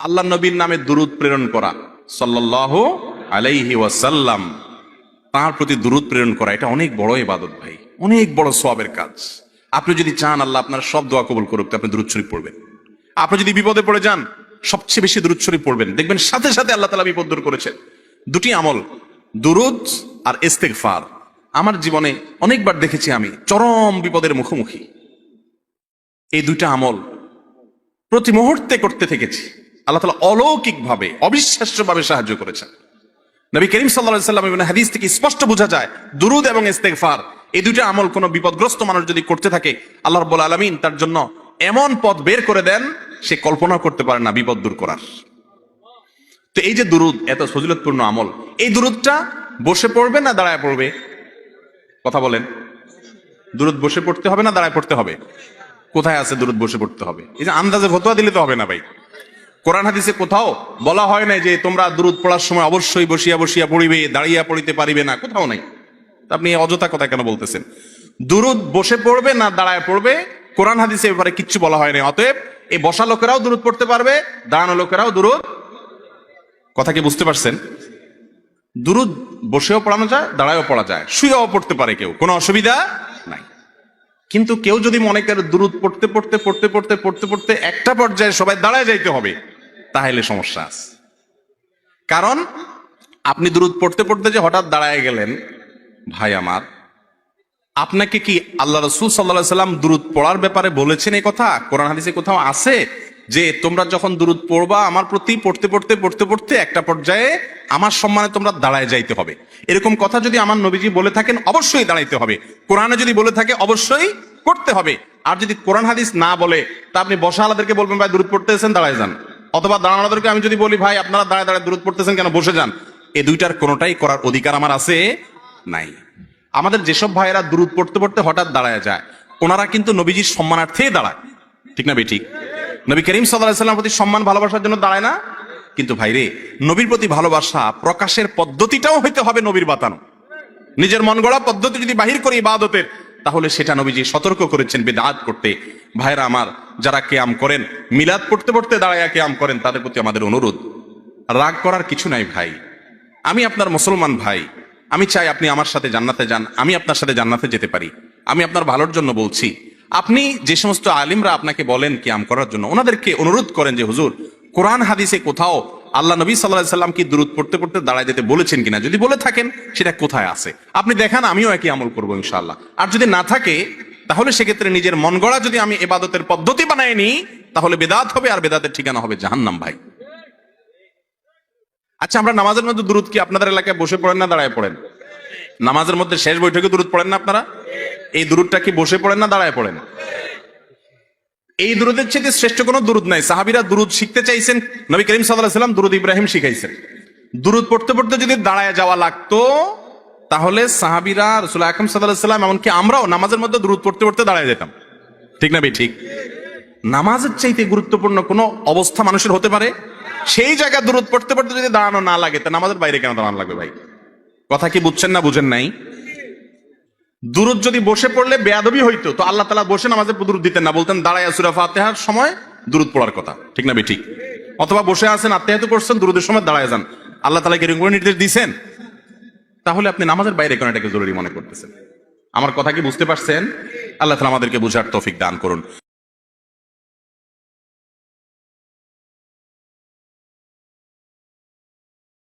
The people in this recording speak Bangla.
আল্লাহ নবীর নামে দুরুদ প্রেরণ করা সাল্লাহ আলাইহি ওয়াসাল্লাম, তার প্রতি দুরুদ প্রেরণ করা, এটা অনেক বড় ইবাদত ভাই, অনেক বড় সবের কাজ। আপনি যদি চান আল্লাহ আপনার সব দোয়া কবুল করুক, আপনি দুরুদ শরীফ পড়বেন। আপনি যদি বিপদে পড়ে যান, সবচেয়ে বেশি দুরুদ শরীফ পড়বেন। দেখবেন সাথে সাথে আল্লাহ তালা বিপদ দূর করেছেন। দুটি আমল, দুরুদ আর ইস্তেগফার। আমার জীবনে অনেকবার দেখেছি আমি, চরম বিপদের মুখোমুখি। এই দুইটা আমল প্রতি মুহূর্তে করতে থেকেছি। আল্লাহ তালা অলৌকিকভাবে, অবিশ্বাস্যভাবে সাহায্য করেছেন। নবী করিম সাল্লা সাল্লাম এবং হাদিস থেকে স্পষ্ট বোঝা যায়, দুরুদ এবং ইস্তেগফার, এই দুইটা আমল কোনো বিপদগ্রস্ত মানুষ যদি করতে থাকে, আল্লাহ রব্বুল আলমিন তার জন্য এমন পথ বের করে দেন, সে কল্পনা করতে পারে না বিপদ দূর করার। তো এই যে দুরুদ, এত ফজিলতপূর্ণ আমল, এই দুরুদটা বসে পড়বে না দাঁড়ায় পড়বে? কথা বলেন। দুরুদ বসে পড়তে হবে না দাঁড়ায় পড়তে হবে? কোথায় আছে দুরুদ বসে পড়তে হবে? এই যে আন্দাজে ফতোয়া দিলে তো হবে না ভাই। কোরআন হাদিসে কোথাও বলা হয় না যে তোমরা দুরুদ পড়ার সময় অবশ্যই বসিয়া বসিয়া পড়িবে, দাঁড়িয়া পড়িতে পারিবে না, কোথাও নাই। আপনি অযথা কথা কেন বলতেছেন? দুরুদ বসে পড়বে না দাঁড়ায় পড়বে, কোরআন হাদিসে ব্যাপারে কিচ্ছু বলা হয় না অতএব এই বসা লোকেরাও দূরত পড়তে পারবে, দাঁড়ানো লোকেরাও দুরুদ। কথা কি বুঝতে পারছেন? দুরুদ বসেও পড়ানো যায়, দাঁড়ায়ও পড়া যায়, শুয়েও পড়তে পারে কেউ, কোনো অসুবিধা নাই। কিন্তু কেউ যদি মনে করে দুরুদ পড়তে পড়তে পড়তে পড়তে পড়তে পড়তে, একটা পর্যায়ে সবাই দাঁড়ায় যাইতে হবে তাহলে সমস্যা আছে। কারণ আপনি দুরুদ পড়তে পড়তে যে হঠাৎ দাঁড়ায় গেলেন, ভাই আমার, আপনাকে কি আল্লাহ রসুল সাল্লাহ সাল্লাম দুরুদ পড়ার ব্যাপারে বলেছেন এই কথা? কোরআন হাদিসে কোথাও আছে যে তোমরা যখন দুরুদ পড়বা, আমার প্রতি পড়তে পড়তে পড়তে পড়তে একটা পর্যায়ে আমার সম্মানে তোমরা দাঁড়ায় যাইতে হবে। এরকম কথা যদি আমার নবীজি বলে থাকেন, অবশ্যই দাঁড়াইতে হবে। কোরআনে যদি বলে থাকে, অবশ্যই করতে হবে। আর যদি কোরআন হাদিস না বলে, তা আপনি বসা আলাদেরকে বলবেন, ভাই দূরত পড়তেছেন দাঁড়ায় যান। অথবা দাঁড়ানোদেরকে আমি যদি বলি, ভাই, আপনারা দাঁড়ায় দাঁড়ায় দূরত পড়তেছেন কেন? বসে যান। এই দুইটার কোনোটাই করার অধিকার আমার আছে নাই। আমাদের যেসব ভাইয়েরা দূরত পড়তে পড়তে হঠাৎ দাঁড়ায় যায়, ওনারা কিন্তু নবীজির সম্মানার্থে দাঁড়ায়। ঠিক না বে ঠিক? নবী করিম সাল্লাহ সাল্লামের প্রতি সম্মান, ভালোবাসার জন্য দাঁড়ায় না। কিন্তু ভাইরে নবীর প্রতি ভালোবাসা প্রকাশের পদ্ধতিটাও হইতে হবে নবীর বাতানো। নিজের মন গড়া পদ্ধতি যদি বাহির করি ইবাদতের তাহলে সেটা নবীজি সতর্ক করেছেন বেদাত করতে। ভাইরা আমার, যারা কেয়াম করেন, মিলাদ পড়তে পড়তে দাঁড়ায় কেয়াম করেন, তাদের প্রতি আমাদের অনুরোধ। রাগ করার কিছু নাই ভাই। আমি আপনার মুসলমান ভাই। আমি চাই আপনি আমার সাথে জান্নাতে যান, আমি আপনার সাথে জান্নাতে যেতে পারি। আমি আপনার ভালোর জন্য বলছি। আপনি যে সমস্ত আলিমরা আপনাকে বলেন কিয়াম করার জন্য, ওনাদেরকে অনুরোধ করেন যে, হুজুর, কোরআন, হাদিসে কোথাও আল্লাহ নবী সাল্লাহ সাল্লাম কি দূরত পড়তে পড়তে দাঁড়ায় যেতে বলেছেন কিনা? যদি বলে থাকেন, সেটা কোথায় আছে? আপনি দেখান, আমিও একই আমল করব ইনশাল্লাহ আর যদি না থাকে, তাহলে সেক্ষেত্রে নিজের মন গড়া যদি আমি এবাদতের পদ্ধতি বানায় নিই তাহলে বেদাত হবে আর বেদাতের ঠিকানা হবে জাহান্নাম, ভাই। আচ্ছা আমরা নামাজের মধ্যে দূরত কি আপনাদের এলাকায় বসে পড়েন না দাঁড়ায় পড়েন? নামাজের মধ্যে শেষ বৈঠকে দূরত পড়েন না আপনারা? এই দূরতটা কি বসে পড়েন না দাঁড়ায় পড়েন? এই দুরুদের চেয়ে শ্রেষ্ঠ কোনো দুরুদ নাই। সাহাবিরা দুরুদ শিখতে চাইছেন। নবী করিম সাল্লাহ সাল্লাম দুরুদ ইব্রাহিম শিখাইছেন। দুরুদ পড়তে পড়তে যদি দাঁড়ায় যাওয়া লাগতো, তাহলে সাহাবিরা রসুল আকরম সাল্লাহ সাল্লাম, এমনকি আমরাও নামাজের মধ্যে দুরুদ পড়তে পড়তে দাঁড়ায় যেতাম। ঠিক না বে ঠিক। নামাজের চাইতে গুরুত্বপূর্ণ কোনো অবস্থা মানুষের হতে পারে? সেই জায়গায় দূরত পড়তে পড়তে যদি দাঁড়ানো না লাগে, তা নামাজের বাইরে কেন দাঁড়ানো লাগবে ভাই? কথা কি বুঝছেন না বুঝেন নাই? দূরত যদি বসে পড়লে বেয়াদবি হইতো, তো আল্লাহ তালা বসে নামাজে দূরত দিতেন না। বলতেন, দাঁড়ায় সুরা ফাতেহার সময় দূরত পড়ার কথা। ঠিক না ঠিক অথবা বসে আছেন, আত্মীয়ত করছেন, দূরদের সময় দাঁড়ায় যান। আল্লাহ তালা কীরকম করে নির্দেশ দিয়েছেন তাহলে আপনি নামাজের বাইরে কেন এটাকে জরুরি মনে করতেছেন? আমার কথা কি বুঝতে পারছেন? আল্লাহ তালা আমাদেরকে বুঝার তৌফিক দান করুন।